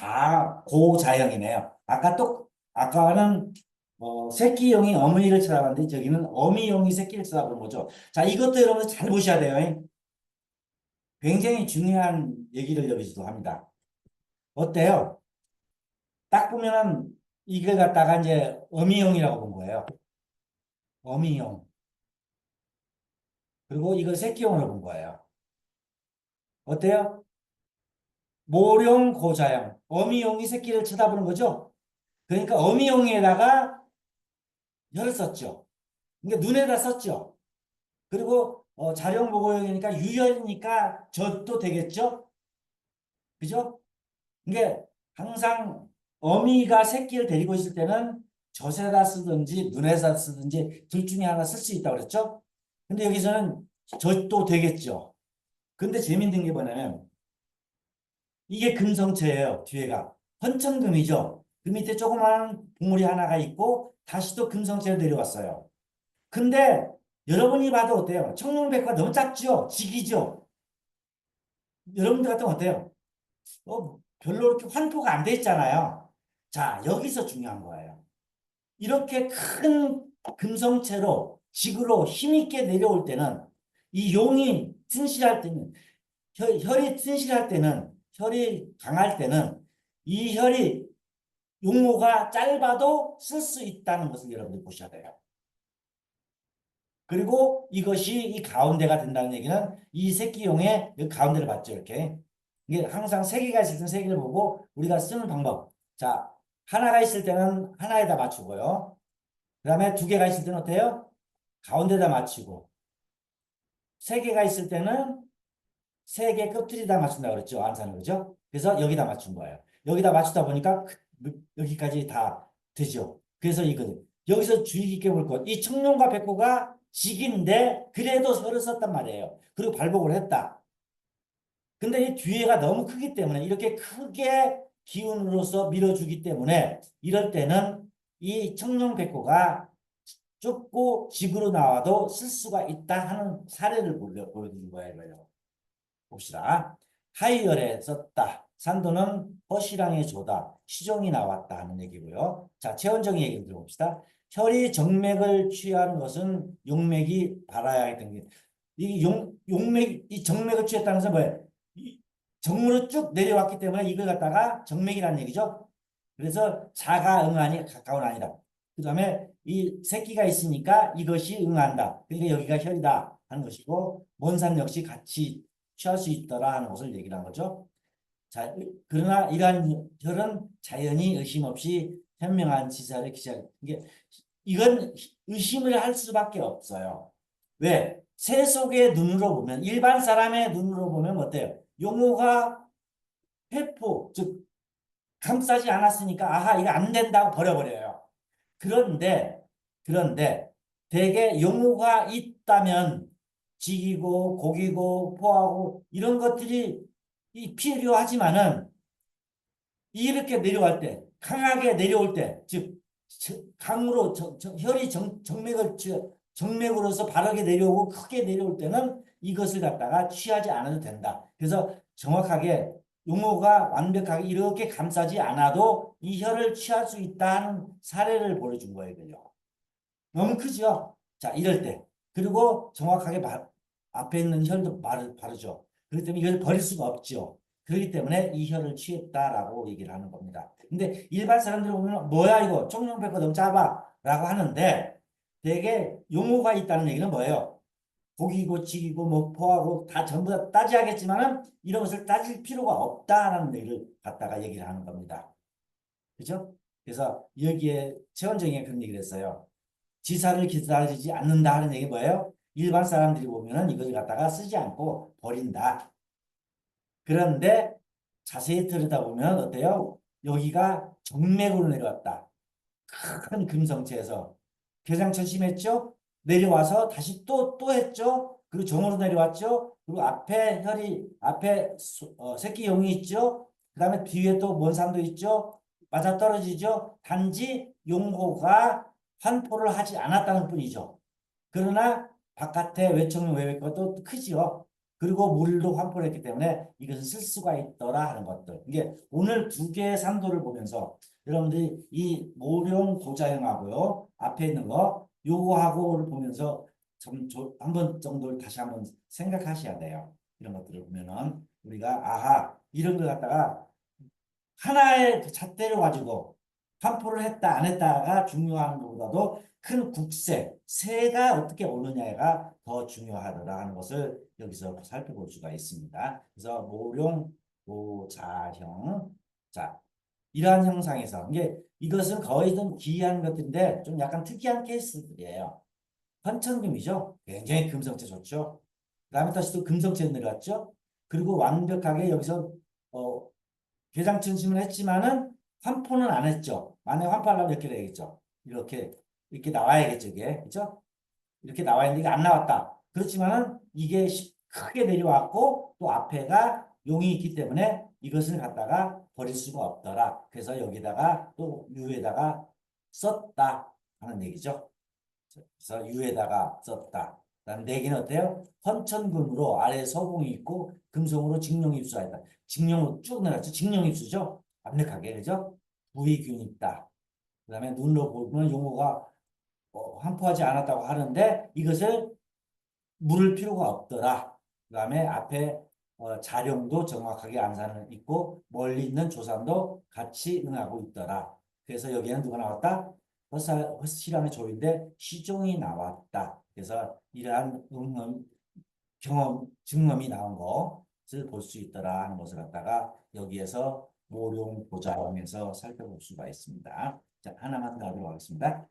다 고자형이네요. 아까 또 아까는 어, 새끼용이 어머니를 쳐다봤는데 저기는 어미용이 새끼를 쳐다보는 거죠. 자, 이것도 여러분 잘 보셔야 돼요. 굉장히 중요한 얘기를 여기서도 합니다. 어때요? 딱 보면은 이걸 갖다가 이제 어미용이라고 본 거예요. 어미용. 그리고 이걸 새끼용으로 본 거예요. 어때요? 모룡 고자형. 어미용이 새끼를 쳐다보는 거죠. 그러니까 어미용에다가 혀를 썼죠. 그러니까 눈에다 썼죠. 그리고 어, 자룡 보고형이니까 유혈이니까 젖도 되겠죠. 그죠? 이게 항상 어미가 새끼를 데리고 있을 때는 젖에다 쓰든지 눈에다 쓰든지 둘 중에 하나 쓸 수 있다고 그랬죠. 근데 여기서는 젖도 되겠죠. 근데 재밌는 게 뭐냐면 이게 금성체예요. 뒤에가 헌천금이죠. 그 밑에 조그마한 봉우리 하나가 있고 다시 또 금성체로 내려왔어요. 근데 여러분이 봐도 어때요? 청룡백화 너무 작죠? 직이죠? 여러분들 같으면 어때요? 어, 별로 이렇게 환포가 안 돼 있잖아요. 자, 여기서 중요한 거예요. 이렇게 큰 금성체로 직으로 힘있게 내려올 때는 이 용이 튼실할 때는 혈, 혈이 튼실할 때는 혈이 강할 때는 이 혈이 용모가 짧아도 쓸 수 있다는 것을 여러분들 보셔야 돼요. 그리고 이것이 이 가운데가 된다는 얘기는 이 새끼용의 이 가운데를 봤죠 이렇게. 이게 항상 세 개가 있을 때는 세 개를 보고 우리가 쓰는 방법. 자 하나가 있을 때는 하나에다 맞추고요. 그 다음에 두 개가 있을 때는 어때요? 가운데다 맞추고. 세 개가 있을 때는 세개 끝들이다 맞춘다 그랬죠 안사는 그죠 그래서 여기다 맞춘 거예요 여기다 맞추다 보니까 여기까지 다 되죠 그래서 이거는 여기서 주의 깊게 볼 것. 이 청룡과 백호가 직인데 그래도 서를 썼단 말이에요. 그리고 발복을 했다. 근데 이 뒤에가 너무 크기 때문에 이렇게 크게 기운으로서 밀어주기 때문에 이럴 때는 이 청룡 백호가 좁고 직으로 나와도 쓸 수가 있다 하는 사례를 보여, 보여드린 거예요. 봅시다. 하이열에 썼다. 산도는 허시랑의 조다. 시종이 나왔다 하는 얘기고요. 자, 최원정의 얘기를 들어봅시다. 혈이 정맥을 취하는 것은 용맥이 발아야 했던 게, 이 용, 용맥, 이 정맥을 취했다는 것은 뭐예요? 이 정으로 쭉 내려왔기 때문에 이걸 갖다가 정맥이라는 얘기죠. 그래서 자가 응하니 가까운 아니다. 그 다음에 이 새끼가 있으니까 이것이 응한다. 그러니까 여기가 혈이다 하는 것이고, 먼산 역시 같이 취할 수 있더라 하는 것을 얘기를 한 거죠. 자, 그러나 이러한 혈은 자연히 의심 없이 현명한 지사를 기자 이게 이건 의심을 할 수밖에 없어요. 왜? 세속의 눈으로 보면 일반 사람의 눈으로 보면 어때요? 용어가 회포 즉 감싸지 않았으니까 아하 이거 안 된다고 버려버려요. 그런데 그런데 대개 용어가 있다면 직이고 고기고 포하고 이런 것들이 이 필요하지만은 이렇게 내려갈 때 강하게 내려올 때, 즉 강으로 정, 정, 혈이 정, 정맥을 정맥으로서 바르게 내려오고 크게 내려올 때는 이것을 갖다가 취하지 않아도 된다. 그래서 정확하게 용어가 완벽하게 이렇게 감싸지 않아도 이 혈을 취할 수 있다는 사례를 보여준 거예요. 너무 크죠? 자, 이럴 때. 그리고 정확하게 바, 앞에 있는 혈도 바르, 바르죠. 그렇기 때문에 이걸 버릴 수가 없죠. 그렇기 때문에 이 혈을 취했다라고 얘기를 하는 겁니다. 근데 일반 사람들 보면 뭐야 이거 청룡백호 너무 짧아 라고 하는데 되게 용어가 있다는 얘기는 뭐예요? 고기고 직이고 뭐 포하고 다 전부 다 따져야겠지만은 이런 것을 따질 필요가 없다라는 얘기를 갖다가 얘기를 하는 겁니다. 그죠? 그래서 여기에 최원정이 그런 얘기를 했어요. 지사를 기다리지 않는다 하는 얘기 뭐예요? 일반 사람들이 보면은 이것을 갖다가 쓰지 않고 버린다. 그런데 자세히 들여다보면 어때요? 여기가 정맥으로 내려왔다. 큰 금성체에서 개장천 심했죠? 내려와서 다시 또, 또 했죠? 그리고 정으로 내려왔죠? 그리고 앞에 혈이, 앞에 어, 새끼 용이 있죠? 그 다음에 뒤에 또 먼산도 있죠? 맞아 떨어지죠? 단지 용호가 환포를 하지 않았다는 뿐이죠. 그러나 바깥에 외청용 외외 것도 크지요. 그리고 물도 환포를 했기 때문에 이것을 쓸 수가 있더라 하는 것들. 이게 오늘 두 개의 산도를 보면서 여러분들이 이 모룡 고자형하고요. 앞에 있는 거 요거하고를 보면서 좀 한 번 정도를 다시 한번 생각하셔야 돼요. 이런 것들을 보면은 우리가 아하 이런 걸 갖다가 하나의 그 잣대를 가지고 환포를 했다 안 했다가 중요한 것보다도 큰 국세 세가 어떻게 오느냐가 더 중요하더라 하는 것을 여기서 살펴볼 수가 있습니다. 그래서 모룡 모자형 자 이러한 형상에서 이게 이것은 거의 좀 기이한 것들인데 좀 약간 특이한 케이스들이에요. 헌천금이죠. 굉장히 금성체 좋죠. 그다음에 다시 또 금성체 내려갔죠. 그리고 완벽하게 여기서 어 괴장천심을 했지만은 환포는 안 했죠. 만약에 환포하려면 이렇게 되겠죠. 이렇게 이렇게 나와야겠죠. 이게 그렇죠? 이렇게 나와 있는데 이게 안 나왔다. 그렇지만은 이게 시- 크게 내려왔고 또 앞에가 용이 있기 때문에 이것을 갖다가 버릴 수가 없더라. 그래서 여기다가 또 유에다가 썼다 하는 얘기죠. 그래서 유에다가 썼다. 그다음 내기는 어때요? 헌천금으로 아래 서공이 있고 금속으로 직룡 입수하였다. 직룡으로 쭉 내려갔죠. 직룡 입수죠. 완벽하게 그죠? 부위균 있다. 그 다음에 눈으로 보면 용어가 어, 환포하지 않았다고 하는데 이것을 물을 필요가 없더라. 그 다음에 앞에 어, 자룡도 정확하게 안산을 있고 멀리 있는 조산도 같이 응하고 있더라. 그래서 여기에는 누가 나왔다? 허실함의 조인데 시종이 나왔다. 그래서 이러한 응음, 경험, 증험이 나온 것을 볼 수 있더라 하는 것을 갖다가 여기에서 모룡 보자하면서 살펴볼 수가 있습니다. 자, 하나만 더 하도록 하겠습니다.